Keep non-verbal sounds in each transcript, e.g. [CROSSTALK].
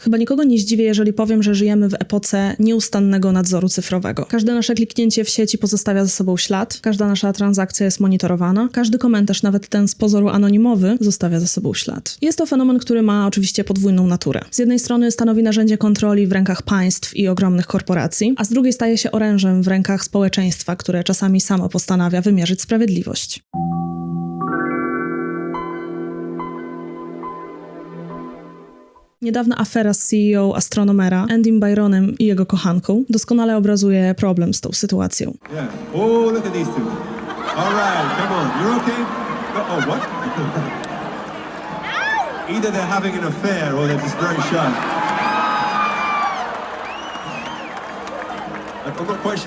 Chyba nikogo nie zdziwię, jeżeli powiem, że żyjemy w epoce nieustannego nadzoru cyfrowego. Każde nasze kliknięcie w sieci pozostawia za sobą ślad, każda nasza transakcja jest monitorowana, każdy komentarz, nawet ten z pozoru anonimowy, zostawia za sobą ślad. Jest to fenomen, który ma oczywiście podwójną naturę. Z jednej strony stanowi narzędzie kontroli w rękach państw i ogromnych korporacji, a z drugiej staje się orężem w rękach społeczeństwa, które czasami samo postanawia wymierzyć sprawiedliwość. Niedawna afera z CEO Astronomera, Andym Byronem i jego kochanką doskonale obrazuje problem z tą sytuacją. Yeah. Oh, look at these two. All right, come on. You're okay? Oh, oh what? [LAUGHS] Either they're having an affair or they're just very shy.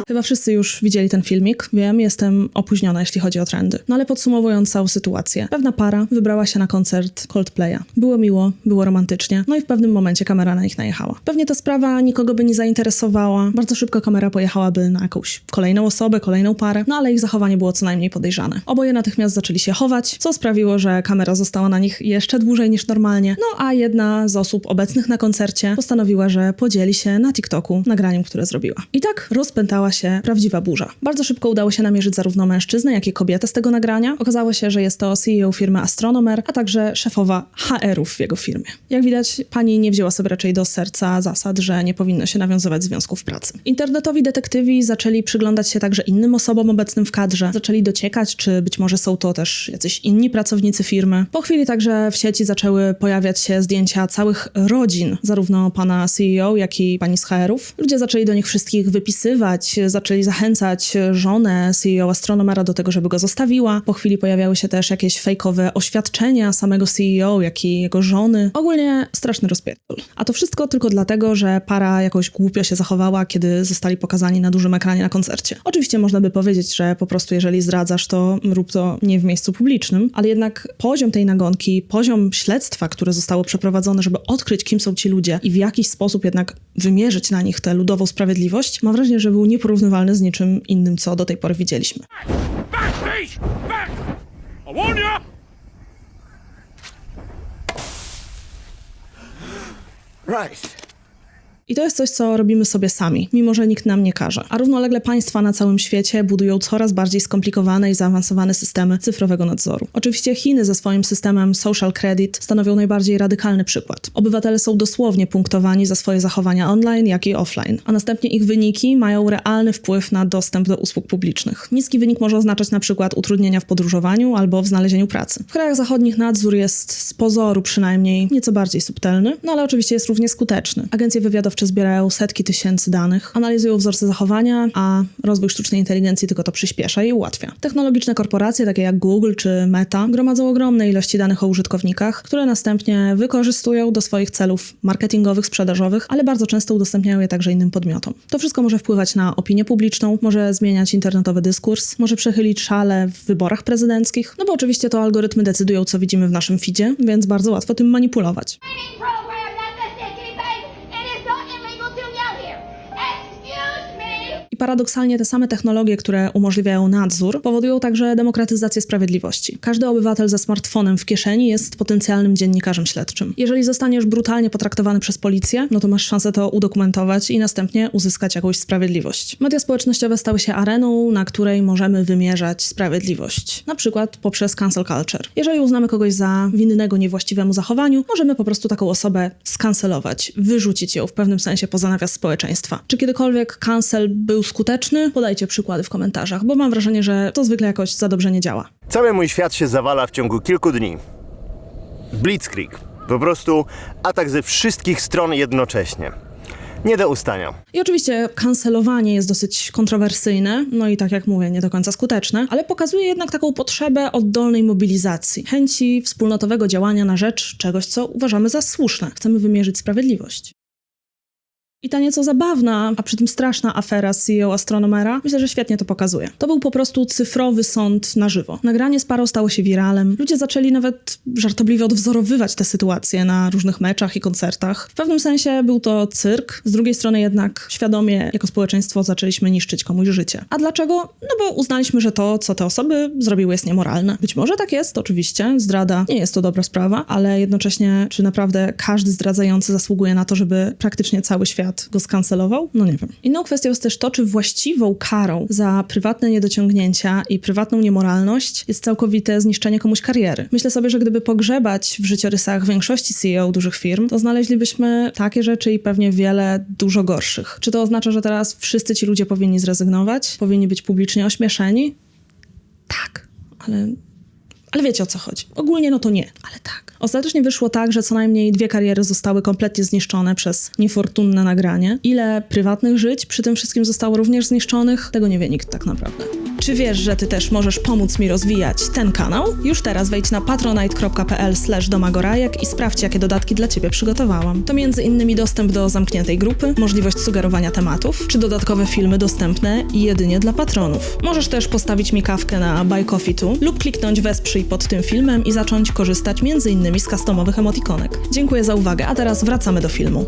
Chyba wszyscy już widzieli ten filmik. Wiem, jestem opóźniona, jeśli chodzi o trendy. No ale podsumowując całą sytuację. Pewna para wybrała się na koncert Coldplaya. Było miło, było romantycznie, no i w pewnym momencie kamera na nich najechała. Pewnie ta sprawa nikogo by nie zainteresowała. Bardzo szybko kamera pojechałaby na jakąś kolejną osobę, kolejną parę, no ale ich zachowanie było co najmniej podejrzane. Oboje natychmiast zaczęli się chować, co sprawiło, że kamera została na nich jeszcze dłużej niż normalnie. No a jedna z osób obecnych na koncercie postanowiła, że podzieli się na TikToku nagraniem, które zrobiła. I tak rozpętała się prawdziwa burza. Bardzo szybko udało się namierzyć zarówno mężczyznę, jak i kobietę z tego nagrania. Okazało się, że jest to CEO firmy Astronomer, a także szefowa HR-ów w jego firmie. Jak widać, pani nie wzięła sobie raczej do serca zasad, że nie powinno się nawiązywać związków pracy. Internetowi detektywi zaczęli przyglądać się także innym osobom obecnym w kadrze, zaczęli dociekać, czy być może są to też jacyś inni pracownicy firmy. Po chwili także w sieci zaczęły pojawiać się zdjęcia całych rodzin, zarówno pana CEO, jak i pani z HR-ów. Ludzie zaczęli do nich wszystkich wypisywać, zaczęli zachęcać żonę CEO Astronomera do tego, żeby go zostawiła. Po chwili pojawiały się też jakieś fejkowe oświadczenia samego CEO, jak i jego żony. Ogólnie straszny rozpierdol. A to wszystko tylko dlatego, że para jakoś głupio się zachowała, kiedy zostali pokazani na dużym ekranie na koncercie. Oczywiście można by powiedzieć, że po prostu jeżeli zdradzasz, to rób to nie w miejscu publicznym, ale jednak poziom tej nagonki, poziom śledztwa, które zostało przeprowadzone, żeby odkryć, kim są ci ludzie i w jakiś sposób jednak wymierzyć na nich tę ludową sprawiedliwość, mam wrażenie, że był nieporównywalny z niczym innym, co do tej pory widzieliśmy. Right. I to jest coś, co robimy sobie sami, mimo że nikt nam nie każe. A równolegle państwa na całym świecie budują coraz bardziej skomplikowane i zaawansowane systemy cyfrowego nadzoru. Oczywiście Chiny ze swoim systemem social credit stanowią najbardziej radykalny przykład. Obywatele są dosłownie punktowani za swoje zachowania online, jak i offline, a następnie ich wyniki mają realny wpływ na dostęp do usług publicznych. Niski wynik może oznaczać na przykład utrudnienia w podróżowaniu albo w znalezieniu pracy. W krajach zachodnich nadzór jest z pozoru przynajmniej nieco bardziej subtelny, no ale oczywiście jest równie skuteczny. Agencje wywiadowcze zbierają setki tysięcy danych, analizują wzorce zachowania, a rozwój sztucznej inteligencji tylko to przyspiesza i ułatwia. Technologiczne korporacje, takie jak Google czy Meta, gromadzą ogromne ilości danych o użytkownikach, które następnie wykorzystują do swoich celów marketingowych, sprzedażowych, ale bardzo często udostępniają je także innym podmiotom. To wszystko może wpływać na opinię publiczną, może zmieniać internetowy dyskurs, może przechylić szale w wyborach prezydenckich, no bo oczywiście to algorytmy decydują, co widzimy w naszym feedzie, więc bardzo łatwo tym manipulować. Paradoksalnie te same technologie, które umożliwiają nadzór, powodują także demokratyzację sprawiedliwości. Każdy obywatel ze smartfonem w kieszeni jest potencjalnym dziennikarzem śledczym. Jeżeli zostaniesz brutalnie potraktowany przez policję, no to masz szansę to udokumentować i następnie uzyskać jakąś sprawiedliwość. Media społecznościowe stały się areną, na której możemy wymierzać sprawiedliwość. Na przykład poprzez cancel culture. Jeżeli uznamy kogoś za winnego niewłaściwemu zachowaniu, możemy po prostu taką osobę skancelować, wyrzucić ją w pewnym sensie poza nawias społeczeństwa. Czy kiedykolwiek cancel był skuteczny? Podajcie przykłady w komentarzach, bo mam wrażenie, że to zwykle jakoś za dobrze nie działa. Cały mój świat się zawala w ciągu kilku dni. Blitzkrieg. Po prostu atak ze wszystkich stron jednocześnie. Nie do ustania. I oczywiście kancelowanie jest dosyć kontrowersyjne, no i tak jak mówię, nie do końca skuteczne, ale pokazuje jednak taką potrzebę oddolnej mobilizacji, chęci wspólnotowego działania na rzecz czegoś, co uważamy za słuszne. Chcemy wymierzyć sprawiedliwość. I ta nieco zabawna, a przy tym straszna afera z CEO Astronomera, myślę, że świetnie to pokazuje. To był po prostu cyfrowy sąd na żywo. Nagranie z parą stało się wiralem. Ludzie zaczęli nawet żartobliwie odwzorowywać tę sytuację na różnych meczach i koncertach. W pewnym sensie był to cyrk, z drugiej strony jednak świadomie jako społeczeństwo zaczęliśmy niszczyć komuś życie. A dlaczego? No bo uznaliśmy, że to, co te osoby zrobiły jest niemoralne. Być może tak jest, oczywiście. Zdrada nie jest to dobra sprawa, ale jednocześnie czy naprawdę każdy zdradzający zasługuje na to, żeby praktycznie cały świat go skancelował? No nie wiem. Inną kwestią jest też to, czy właściwą karą za prywatne niedociągnięcia i prywatną niemoralność jest całkowite zniszczenie komuś kariery. Myślę sobie, że gdyby pogrzebać w życiorysach większości CEO dużych firm, to znaleźlibyśmy takie rzeczy i pewnie wiele dużo gorszych. Czy to oznacza, że teraz wszyscy ci ludzie powinni zrezygnować? Powinni być publicznie ośmieszeni? Tak, ale ale wiecie o co chodzi. Ogólnie no to nie, ale tak. Ostatecznie wyszło tak, że co najmniej dwie kariery zostały kompletnie zniszczone przez niefortunne nagranie. Ile prywatnych żyć przy tym wszystkim zostało również zniszczonych, tego nie wie nikt tak naprawdę. Czy wiesz, że ty też możesz pomóc mi rozwijać ten kanał? Już teraz wejdź na patronite.pl domagorajek i sprawdź, jakie dodatki dla ciebie przygotowałam. To innymi dostęp do zamkniętej grupy, możliwość sugerowania tematów, czy dodatkowe filmy dostępne jedynie dla patronów. Możesz też postawić mi kawkę na Buy Coffee Tu lub kliknąć wesprzyj pod tym filmem i zacząć korzystać między innymi z customowych emotikonek. Dziękuję za uwagę, a teraz wracamy do filmu.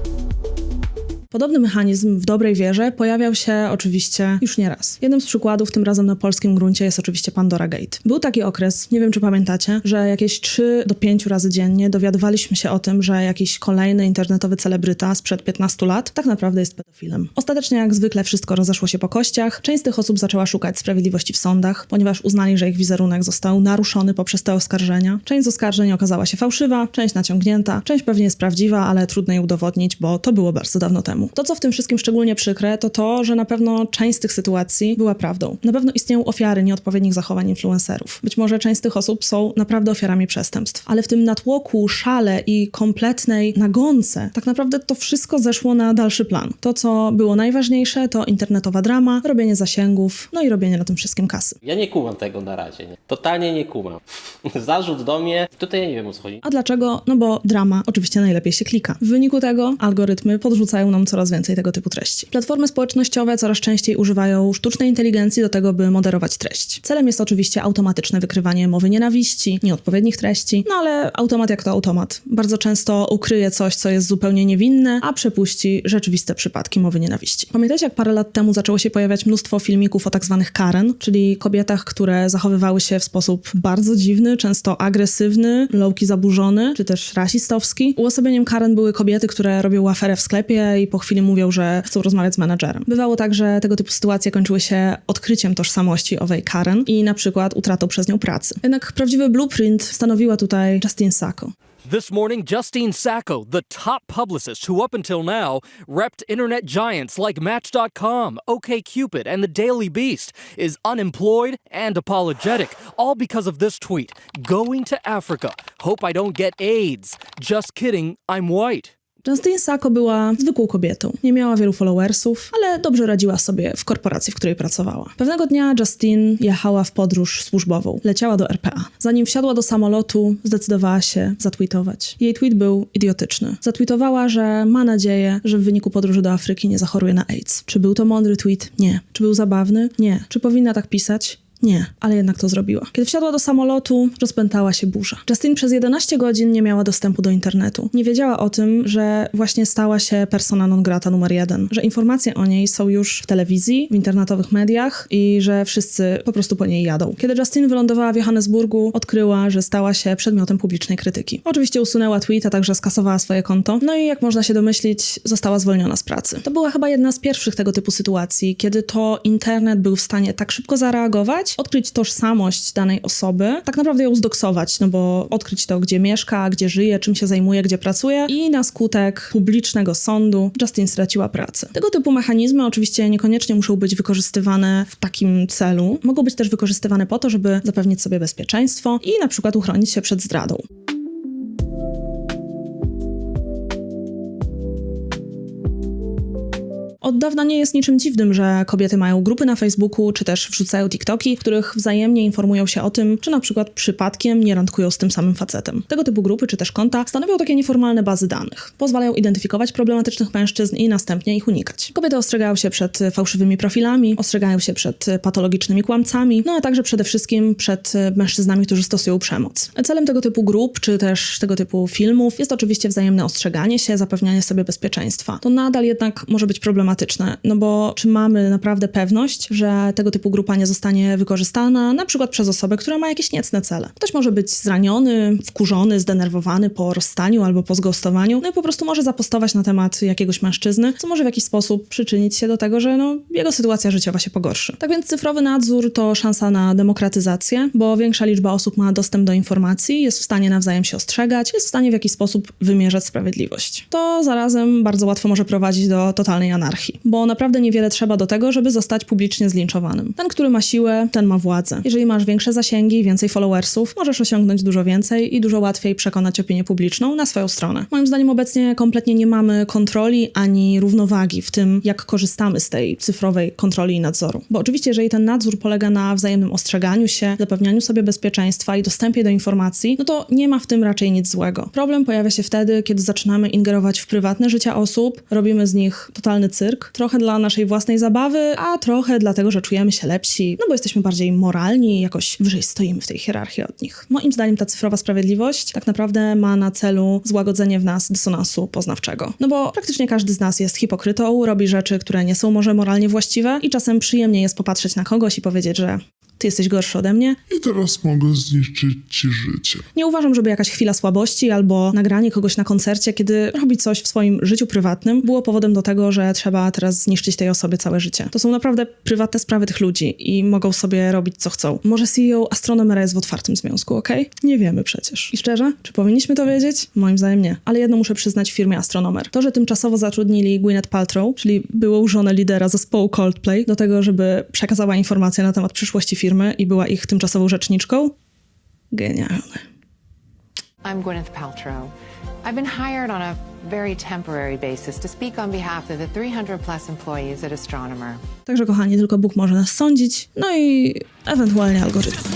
Podobny mechanizm w dobrej wierze pojawiał się oczywiście już nie raz. Jednym z przykładów, tym razem na polskim gruncie, jest oczywiście Pandora Gate. Był taki okres, nie wiem czy pamiętacie, że jakieś 3 do 5 razy dziennie dowiadywaliśmy się o tym, że jakiś kolejny internetowy celebryta sprzed 15 lat tak naprawdę jest pedofilem. Ostatecznie, jak zwykle, wszystko rozeszło się po kościach. Część z tych osób zaczęła szukać sprawiedliwości w sądach, ponieważ uznali, że ich wizerunek został naruszony poprzez te oskarżenia. Część z oskarżeń okazała się fałszywa, część naciągnięta, część pewnie jest prawdziwa, ale trudno jej udowodnić, bo to było bardzo dawno temu. To, co w tym wszystkim szczególnie przykre, to to, że na pewno część z tych sytuacji była prawdą. Na pewno istnieją ofiary nieodpowiednich zachowań influencerów. Być może część z tych osób są naprawdę ofiarami przestępstw. Ale w tym natłoku, szale i kompletnej nagonce tak naprawdę to wszystko zeszło na dalszy plan. To, co było najważniejsze, to internetowa drama, robienie zasięgów, no i robienie na tym wszystkim kasy. Ja nie kumam tego na razie. Nie. Totalnie nie kumam. [LAUGHS] Zarzut do mnie, tutaj ja nie wiem o co chodzi. A dlaczego? No bo drama oczywiście najlepiej się klika. W wyniku tego algorytmy podrzucają nam coraz więcej tego typu treści. Platformy społecznościowe coraz częściej używają sztucznej inteligencji do tego, by moderować treść. Celem jest oczywiście automatyczne wykrywanie mowy nienawiści, nieodpowiednich treści, no ale automat jak to automat. Bardzo często ukryje coś, co jest zupełnie niewinne, a przepuści rzeczywiste przypadki mowy nienawiści. Pamiętacie, jak parę lat temu zaczęło się pojawiać mnóstwo filmików o tak zwanych Karen, czyli kobietach, które zachowywały się w sposób bardzo dziwny, często agresywny, lowki zaburzony, czy też rasistowski. Uosobieniem Karen były kobiety, które robią aferę w sklepie i po chwili mówią, że chcą rozmawiać z menadżerem. Bywało tak, że tego typu sytuacje kończyły się odkryciem tożsamości owej Karen i na przykład utratą przez nią pracy. Jednak prawdziwy blueprint stanowiła tutaj Justine Sacco. This morning, Justine Sacco, the top publicist who up until now repped internet giants like Match.com, OKCupid, and the Daily Beast, is unemployed and apologetic, all because of this tweet Going to Africa. Hope I don't get AIDS. Just kidding, I'm white. Justine Sacco była zwykłą kobietą. Nie miała wielu followersów, ale dobrze radziła sobie w korporacji, w której pracowała. Pewnego dnia Justine jechała w podróż służbową. Leciała do RPA. Zanim wsiadła do samolotu, zdecydowała się zatweetować. Jej tweet był idiotyczny. Zatweetowała, że ma nadzieję, że w wyniku podróży do Afryki nie zachoruje na AIDS. Czy był to mądry tweet? Nie. Czy był zabawny? Nie. Czy powinna tak pisać? Nie, ale jednak to zrobiła. Kiedy wsiadła do samolotu, rozpętała się burza. Justine przez 11 godzin nie miała dostępu do internetu. Nie wiedziała o tym, że właśnie stała się persona non grata numer jeden, że informacje o niej są już w telewizji, w internetowych mediach i że wszyscy po prostu po niej jadą. Kiedy Justine wylądowała w Johannesburgu, odkryła, że stała się przedmiotem publicznej krytyki. Oczywiście usunęła tweet, a także skasowała swoje konto. No i jak można się domyślić, została zwolniona z pracy. To była chyba jedna z pierwszych tego typu sytuacji, kiedy to internet był w stanie tak szybko zareagować, odkryć tożsamość danej osoby, tak naprawdę ją zdoksować, no bo odkryć to, gdzie mieszka, gdzie żyje, czym się zajmuje, gdzie pracuje i na skutek publicznego sądu Justin straciła pracę. Tego typu mechanizmy oczywiście niekoniecznie muszą być wykorzystywane w takim celu. Mogą być też wykorzystywane po to, żeby zapewnić sobie bezpieczeństwo i na przykład uchronić się przed zdradą. Od dawna nie jest niczym dziwnym, że kobiety mają grupy na Facebooku, czy też wrzucają TikToki, w których wzajemnie informują się o tym, czy na przykład przypadkiem nie randkują z tym samym facetem. Tego typu grupy czy też konta stanowią takie nieformalne bazy danych. Pozwalają identyfikować problematycznych mężczyzn i następnie ich unikać. Kobiety ostrzegają się przed fałszywymi profilami, ostrzegają się przed patologicznymi kłamcami, no a także przede wszystkim przed mężczyznami, którzy stosują przemoc. Celem tego typu grup, czy też tego typu filmów jest oczywiście wzajemne ostrzeganie się, zapewnianie sobie bezpieczeństwa. To nadal jednak może być problematyczne, no bo czy mamy naprawdę pewność, że tego typu grupa nie zostanie wykorzystana, na przykład przez osobę, która ma jakieś niecne cele. Ktoś może być zraniony, wkurzony, zdenerwowany po rozstaniu albo po zgostowaniu, no i po prostu może zapostować na temat jakiegoś mężczyzny, co może w jakiś sposób przyczynić się do tego, że no, jego sytuacja życiowa się pogorszy. Tak więc cyfrowy nadzór to szansa na demokratyzację, bo większa liczba osób ma dostęp do informacji, jest w stanie nawzajem się ostrzegać, jest w stanie w jakiś sposób wymierzać sprawiedliwość. To zarazem bardzo łatwo może prowadzić do totalnej anarchii, bo naprawdę niewiele trzeba do tego, żeby zostać publicznie zlinczowanym. Ten, który ma siłę, ten ma władzę. Jeżeli masz większe zasięgi, więcej followersów, możesz osiągnąć dużo więcej i dużo łatwiej przekonać opinię publiczną na swoją stronę. Moim zdaniem obecnie kompletnie nie mamy kontroli ani równowagi w tym, jak korzystamy z tej cyfrowej kontroli i nadzoru. Bo oczywiście, jeżeli ten nadzór polega na wzajemnym ostrzeganiu się, zapewnianiu sobie bezpieczeństwa i dostępie do informacji, no to nie ma w tym raczej nic złego. Problem pojawia się wtedy, kiedy zaczynamy ingerować w prywatne życia osób, robimy z nich totalny cyrk, trochę dla naszej własnej zabawy, a trochę dlatego, że czujemy się lepsi, no bo jesteśmy bardziej moralni jakoś wyżej stoimy w tej hierarchii od nich. Moim zdaniem ta cyfrowa sprawiedliwość tak naprawdę ma na celu złagodzenie w nas dysonansu poznawczego. No bo praktycznie każdy z nas jest hipokrytą, robi rzeczy, które nie są może moralnie właściwe i czasem przyjemnie jest popatrzeć na kogoś i powiedzieć, że ty jesteś gorszy ode mnie. I teraz mogę zniszczyć ci życie. Nie uważam, żeby jakaś chwila słabości albo nagranie kogoś na koncercie, kiedy robi coś w swoim życiu prywatnym, było powodem do tego, że trzeba teraz zniszczyć tej osobie całe życie. To są naprawdę prywatne sprawy tych ludzi i mogą sobie robić co chcą. Może CEO Astronomera jest w otwartym związku, okej? Nie wiemy przecież. I szczerze, czy powinniśmy to wiedzieć? Moim zdaniem nie. Ale jedno muszę przyznać firmie Astronomer. To, że tymczasowo zatrudnili Gwyneth Paltrow, czyli byłą żonę lidera zespołu Coldplay, do tego, żeby przekazała informacje na temat przyszłości firmy i była ich tymczasową rzeczniczką, genialne. I'm Gwyneth Paltrow. I've been hired on a very temporary basis to speak on behalf of the 300 plus employees at Astronomer. Także kochani, tylko Bóg może nas sądzić, no i ewentualnie algorytm.